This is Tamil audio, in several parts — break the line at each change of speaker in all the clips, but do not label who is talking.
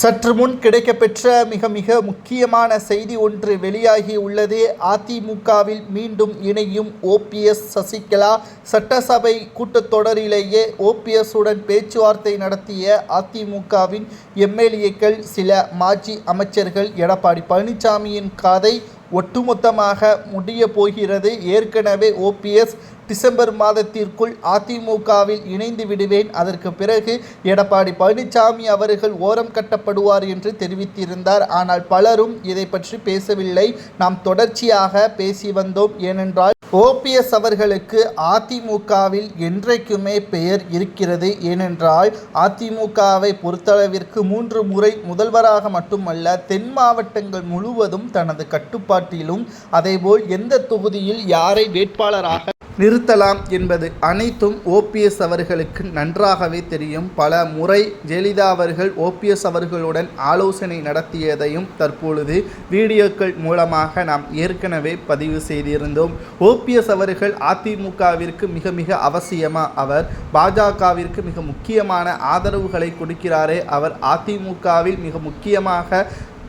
சற்று முன் கிடைக்கப்பெற்ற மிக மிக முக்கியமான செய்தி ஒன்று வெளியாகி உள்ளது. அதிமுகவில் மீண்டும் இணையும் ஓபிஎஸ் சசிகலா சட்டசபை கூட்டத்தொடரிலேயே ஓபிஎஸ் உடன் பேச்சுவார்த்தை நடத்திய அதிமுகவின் எம்எல்ஏக்கள் சில மாஜி அமைச்சர்கள் எடப்பாடி பழனிசாமியின் கதை ஒட்டுமொத்தமாக முடிய போகிறது. ஏற்கனவே ஓபிஎஸ் டிசம்பர் மாதத்திற்குள் அதிமுகவில் இணைந்து விடுவேன். அதற்கு பிறகு எடப்பாடி பழனிசாமி அவர்கள் ஓரம் கட்டப்படுவார் என்று தெரிவித்திருந்தார். ஆனால் பலரும் இதை பற்றி பேசவில்லை. நாம் தொடர்ச்சியாக பேசி வந்தோம். ஏனென்றால் ஓபிஎஸ் அவர்களுக்கு அதிமுகவில் என்றைக்குமே பெயர் இருக்கிறது. ஏனென்றால் அதிமுகவை பொறுத்தளவிற்கு மூன்று முறை முதல்வராக மட்டுமல்ல தென் மாவட்டங்கள் முழுவதும் தனது கட்டுப்பாட்டிலும். அதேபோல் எந்த தொகுதியில் யாரை வேட்பாளராக நிறுத்தலாம் என்பது அனைத்தும் ஓபிஎஸ் அவர்களுக்கு நன்றாகவே தெரியும். பல முறை ஜெயலலிதா அவர்கள் ஓபிஎஸ் அவர்களுடன் ஆலோசனை நடத்தியதையும் தற்பொழுது வீடியோக்கள் மூலமாக நாம் ஏற்கனவே பதிவு செய்திருந்தோம். ஓபிஎஸ் அவர்கள் அதிமுகவிற்கு மிக மிக அவசியமா? அவர் பாஜகவிற்கு மிக முக்கியமான ஆதரவுகளை கொடுக்கிறாரே. அவர் அதிமுகவில் மிக முக்கியமாக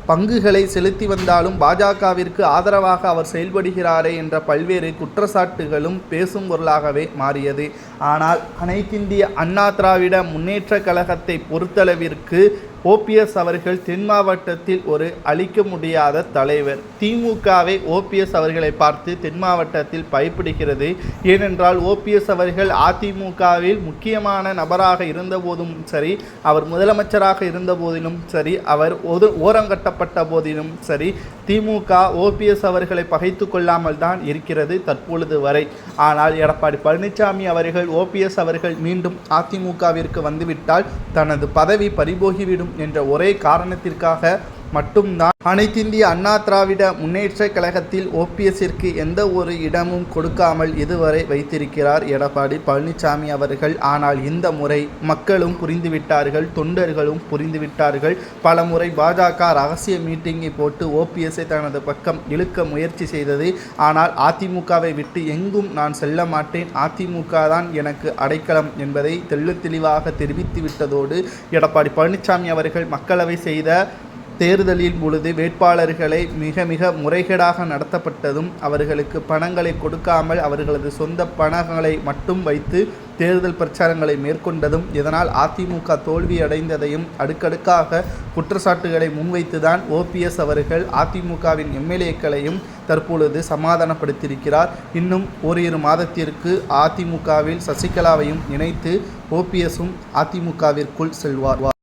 பங்குகளை செலுத்தி வந்தாலும் பாஜகவிற்கு ஆதரவாக அவர் செயல்படுகிறாரே என்ற பல்வேறு குற்றச்சாட்டுகளும் பேசும் பொருளாகவே மாறியது. ஆனால் அனைத்திந்திய அண்ணா திராவிட முன்னேற்ற கழகத்தை பொறுத்தளவிற்கு ஓபிஎஸ் அவர்கள் தென் மாவட்டத்தில் ஒரு அழிக்க முடியாத தலைவர். திமுகவை ஓபிஎஸ் அவர்களை பார்த்து தென் மாவட்டத்தில் பயப்படுகிறது. ஏனென்றால் ஓபிஎஸ் அவர்கள் அதிமுகவில் முக்கியமான நபராக இருந்தபோதும் சரி அவர் முதலமைச்சராக இருந்தபோதிலும் சரி அவர் ஒரு ஓரங்கட்டப்பட்ட போதிலும் சரி திமுக ஓபிஎஸ் அவர்களை பகைத்து கொள்ளாமல் தான் இருக்கிறது தற்பொழுது வரை. ஆனால் எடப்பாடி பழனிசாமி அவர்கள் ஓபிஎஸ் அவர்கள் மீண்டும் அதிமுகவிற்கு வந்துவிட்டால் தனது பதவி பறிபோகிவிடும் என்ற ஒரே காரணத்திற்காக மட்டும்தான். அனைத்திந்திய அண்ணா திராவிட முன்னேற்ற கழகத்தில் ஓபிஎஸ்ஸிற்கு எந்த ஒரு இடமும் கொடுக்காமல் இதுவரை வைத்திருக்கிறார் எடப்பாடி பழனிசாமி அவர்கள். ஆனால் இந்த முறை மக்களும் புரிந்துவிட்டார்கள் தொண்டர்களும் புரிந்துவிட்டார்கள். பல முறை பாஜக ரகசிய மீட்டிங்கை போட்டு ஓபிஎஸ்ஸை தனது பக்கம் இழுக்க முயற்சி செய்தது. ஆனால் அதிமுகவை விட்டு எங்கும் நான் செல்ல மாட்டேன். அதிமுக தான் எனக்கு அடைக்கலம் என்பதை தெள்ளு தெளிவாக தெரிவித்து விட்டதோடு எடப்பாடி பழனிசாமி அவர்கள் மக்களவை செய்த தேர்தலின் பொழுது வேட்பாளர்களை மிக மிக முறைகேடாக நடத்தப்பட்டதும் அவர்களுக்கு பணங்களை கொடுக்காமல் அவர்களது சொந்த பணங்களை மட்டும் வைத்து தேர்தல் பிரச்சாரங்களை மேற்கொண்டதும் இதனால் அதிமுக தோல்வியடைந்ததையும் அடுக்கடுக்காக குற்றச்சாட்டுகளை முன்வைத்துதான் ஓபிஎஸ் அவர்கள் அதிமுகவின் எம்எல்ஏக்களையும் தற்பொழுது சமாதானப்படுத்தியிருக்கிறார். இன்னும் ஓரிரு மாதத்திற்கு அதிமுகவில் சசிகலாவையும் இணைத்து ஓபிஎஸும் அதிமுகவிற்குள் செல்வார்.